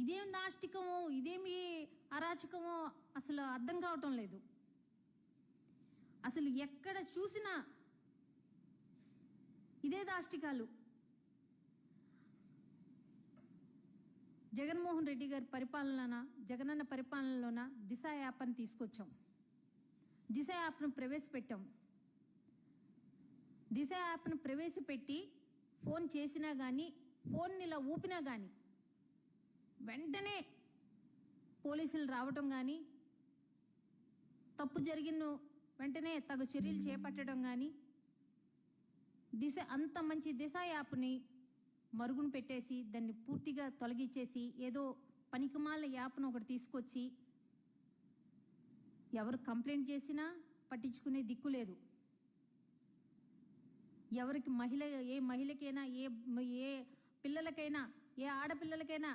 ఇదేం నాస్తికమో ఇదేమి అరాచకమో అసలు అర్థం కావటం లేదు. అసలు ఎక్కడ చూసినా ఇదే దాష్టికాలు జగన్మోహన్ రెడ్డి గారి పరిపాలన జగనన్న పరిపాలనలోన దిశ యాప్ని తీసుకొచ్చాం. దిశ యాప్ను ప్రవేశపెట్టాం. దిశ యాప్ను ప్రవేశపెట్టి ఫోన్ చేసినా కానీ ఫోన్ని ఇలా ఊపినా కానీ వెంటనే పోలీసులు రావటం కానీ తప్పు జరిగిన వెంటనే తగు చర్యలు చేపట్టడం కానీ దిశ అంత మంచి దిశ యాప్ని మరుగున పెట్టేసి దాన్ని పూర్తిగా తొలగించేసి ఏదో పనికిమాల యాప్ను ఒకటి తీసుకొచ్చి ఎవరు కంప్లైంట్ చేసినా పట్టించుకునే దిక్కు లేదు. ఎవరికి మహిళ ఏ మహిళకైనా ఏ ఏ పిల్లలకైనా ఏ ఆడపిల్లలకైనా